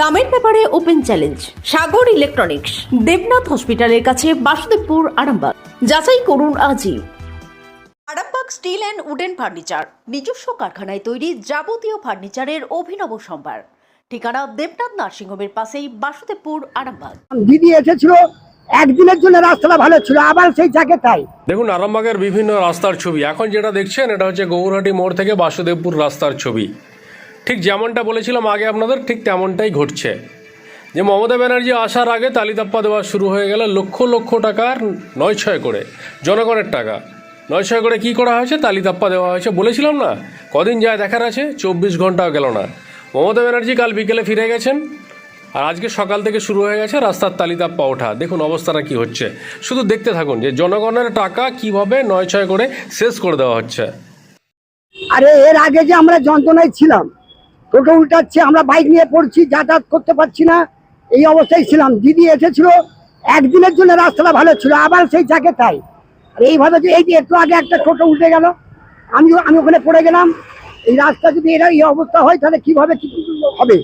দামের ব্যাপারে open challenge Sagar electronics Debnath হসপিটালের কাছে বাসুদেবপুর আরামবাগ। যাচাই করুন আজই। Arambagh steel and wooden furniture নিজস্ব কারখানায় তৈরি যাবতীয় ফার্নিচারের অভিনব সম্ভার। ঠিকানা দেবনাথ নার্সিংহোমের পাশেই বাসুদেবপুর আরামবাগ। দিদি এসেছিল একদিনের জন্য রাস্তাটা ভালো ছিল আবার সেই যাকে তাই দেখুন আরামবাগের বিভিন্ন রাস্তার ছবি। এখন যেটা দেখছেন এটা হচ্ছে গৌরহাটি মোড় থেকে বাসুদেবপুর রাস্তার ছবি। ঠিক যেমনটা বলেছিলাম আগে আপনাদের, ঠিক তেমনটাই ঘটছে। যে মমতা ব্যানার্জি আসার আগে তালিতাপ্পা দেওয়া শুরু হয়ে গেল লক্ষ লক্ষ টাকার নয় ছয় করে, জনগণের টাকা। নয় ছয় করে কী করা হয়েছে? তালিতাপ্পা দেওয়া হয়েছে। বলেছিলাম না? কদিন যায় দেখার আছে? চব্বিশ ঘন্টাও গেল না। মমতা ব্যানার্জি কাল বিকেলে ফিরে গেছেন। আর আজকে সকাল থেকে শুরু হয়ে গেছে রাস্তার তালিতাপ্পা ওঠা। দেখুন অবস্থাটা কি হচ্ছে। শুধু দেখতে থাকুন যে জনগণের টাকা কীভাবে নয় ছয় করে শেষ করে দেওয়া হচ্ছে। আরে এর আগে যে আমরা যন্ত্রণায় ছিলাম টোটো উল্টাচ্ছে আমরা বাইক নিয়ে পড়ছি যাতায়াত করতে পারছি না। এই অবস্থায় ছিলাম। দিদি এসেছিল একদিনের জন্য রাস্তাটা ভালো ছিল আবার সেই যাকে তাই। আর এইভাবে যে এই যে একটু আগে একটা টোটো উল্টে গেল আমি আমি ওখানে পড়ে গেলাম। এই রাস্তা যদি এরা এই অবস্থা হয় তাহলে কীভাবে কি হবে?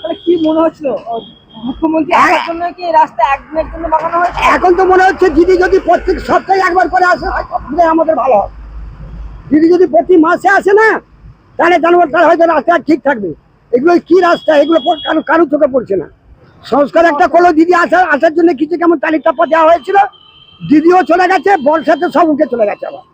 তাহলে কি মনে হচ্ছিল? মুখ্যমন্ত্রী হয়েছে? এখন তো মনে হচ্ছে দিদি যদি প্রত্যেক সপ্তাহে একবার করে আসে আমাদের ভালো হবে। দিদি যদি প্রতি মাসে আসে না তাহলে জানব তাহলে হয়তো রাস্তা ঠিক থাকবে। এগুলো কি রাস্তা? এগুলো কারও কারও চোখে পড়ছে না। সংস্কার একটা করল, দিদি আসার আসার জন্য কিছু কেমন তালিকা দেওয়া হয়েছিল? দিদিও চলে গেছে বর্ষাতে সব উঠে চলে গেছে আবার।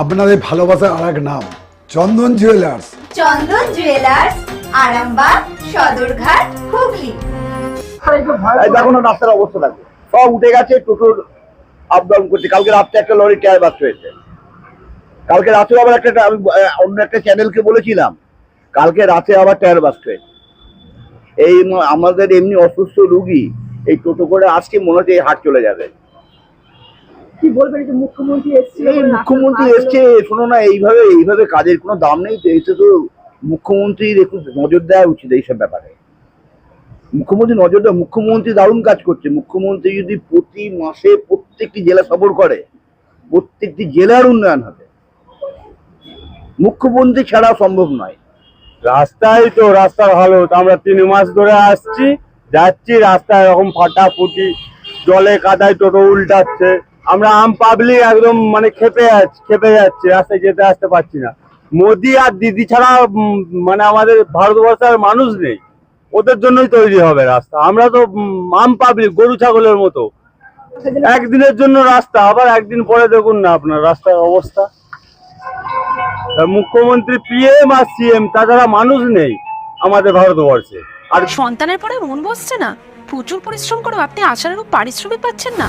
আপনাদের ভালোবাসার আর এক নাম চন্দন জুয়েলার্স চন্দন জুয়েলার্স আরামবাগ সদরঘাট হুগলি। এই দেখো না রাস্তার অবস্থা দেখো। সব উঠে গেছে টোটোর করছে। কালকে রাত্রে একটা লরি টায়ার বাস্ট হয়েছে। কালকে রাতে আবার একটা আমি অন্য একটা চ্যানেলকে বলেছিলাম। কালকে রাতে আবার টায়ার বাস্ট হয়েছে। এই আমাদের এমনি অসুস্থ রুগী এই টোটো করে আজকে মনে হচ্ছে এই হাট চলে যাবে। কি বলবেন যে মুখ্যমন্ত্রী রাস্তার মুখ্যমন্ত্রী এসছে শোনো না এইভাবে এইভাবে কাজের কোনো দাম নেই তো এতে তো মুখ্যমন্ত্রীর একটু নজর দেওয়া উচিত এইসব ব্যাপারে। মুখ্যমন্ত্রী নজর দেওয়া মুখ্যমন্ত্রী দারুণ কাজ করছে। মুখ্যমন্ত্রী যদি প্রতি মাসে প্রত্যেকটি জেলা সফর করে প্রত্যেকটি জেলার উন্নয়ন হবে। মুখ্যমন্ত্রী ছাড়া সম্ভব নয়। রাস্তায় তো রাস্তা ভালো আমরা তিন মাস ধরে আসছি যাচ্ছি রাস্তায় এরকম ফাটাফুটি জলে কাদায় টোটো উল্টাচ্ছে। আমরা আম পাবলিক একদম মানে খেপে যাচ্ছে খেপে যাচ্ছে, রাস্তায় যেতে আসতে পারছি না। মোদি আর দিদি ছাড়া মানে আমাদের ভারতবর্ষের মানুষ নেই। ওদের জন্যই তৈরি হবে রাস্তা। আমরা তো আম পাবলিক, গরু ছাগলের মতো। একদিনের জন্য রাস্তা, আবার একদিন পরে দেখুন না আপনার রাস্তার অবস্থা। মুখ্যমন্ত্রী পিএম আর সিএম তাছাড়া মানুষ নেই আমাদের ভারতবর্ষে। আর সন্তানের পরে মন বসছে না? প্রচুর পরিশ্রম করে আপনি আশানুরূপ পারিশ্রমিক পাচ্ছেন না?